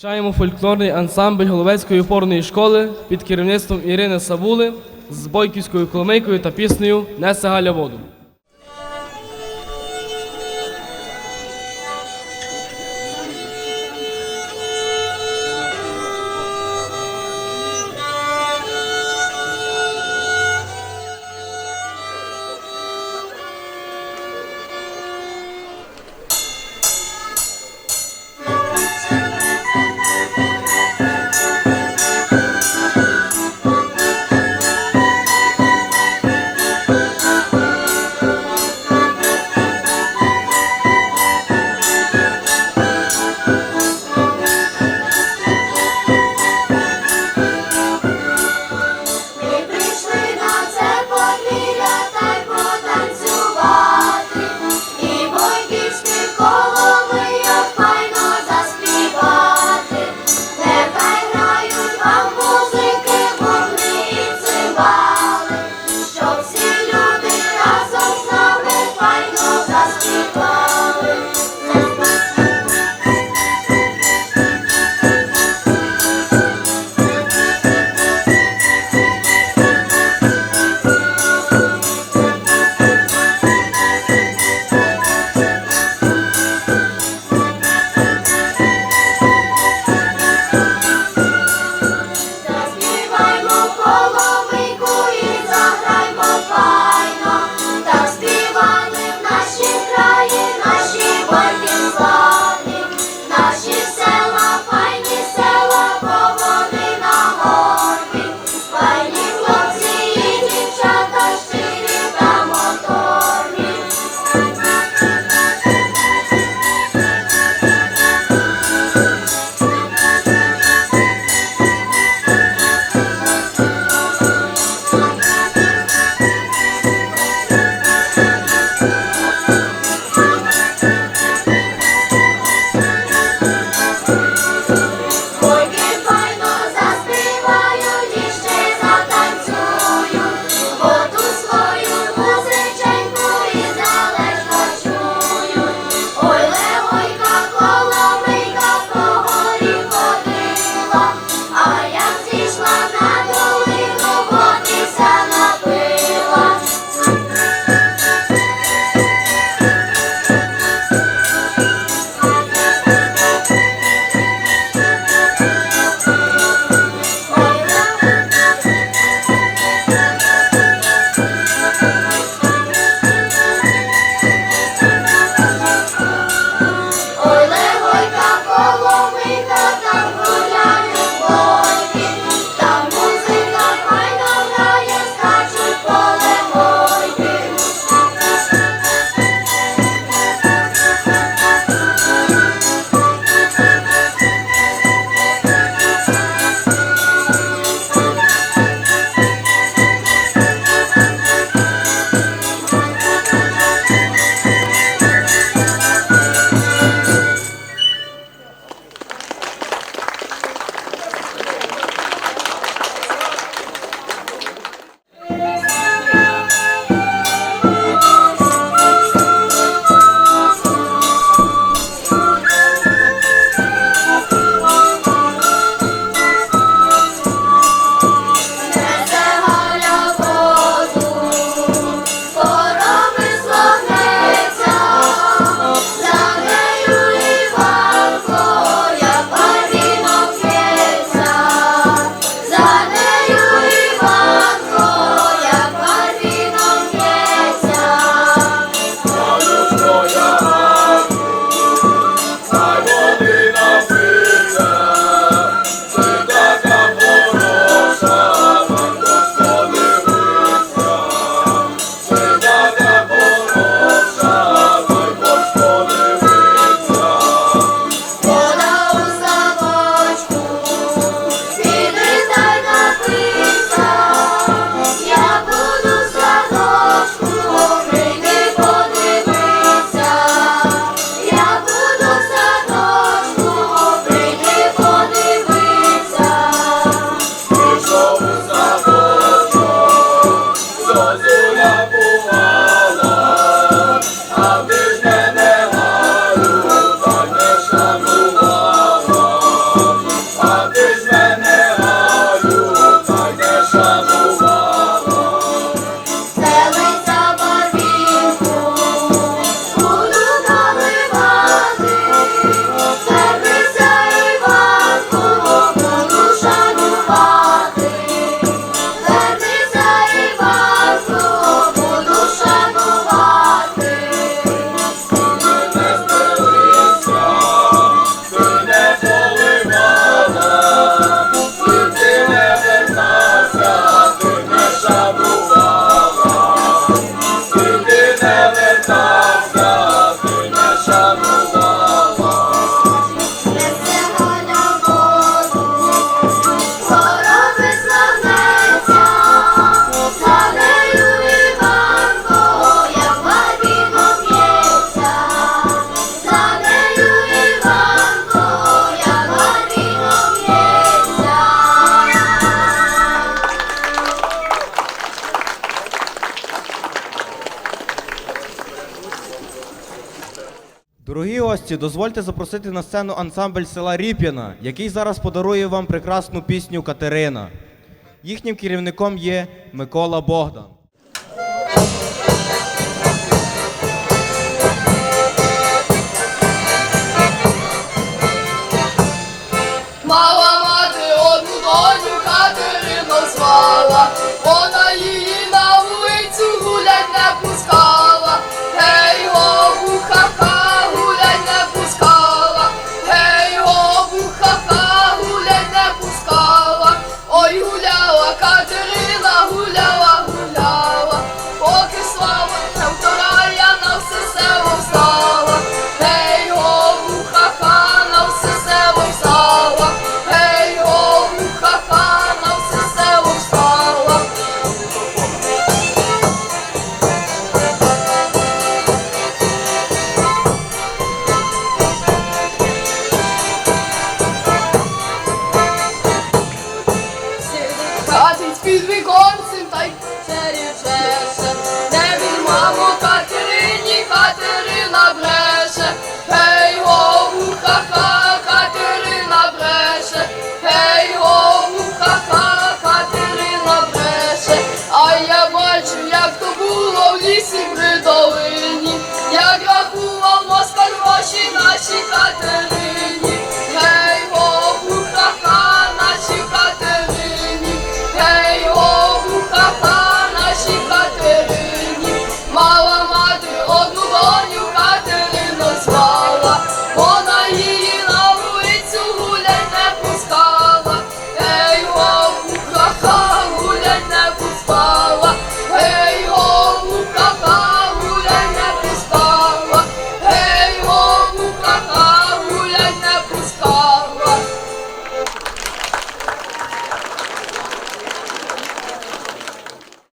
Зустрічаємо фольклорний ансамбль Головецької опорної школи під керівництвом Ірини Савули з бойківською коломийкою та піснею Несе Галя воду. Гості, дозвольте запросити на сцену ансамбль села Ріп'яна, який зараз подарує вам прекрасну пісню Катерина. Їхнім керівником є Микола Богдан. Мала мати одну доню Катерину звала, вона Під віконцем та й черепе.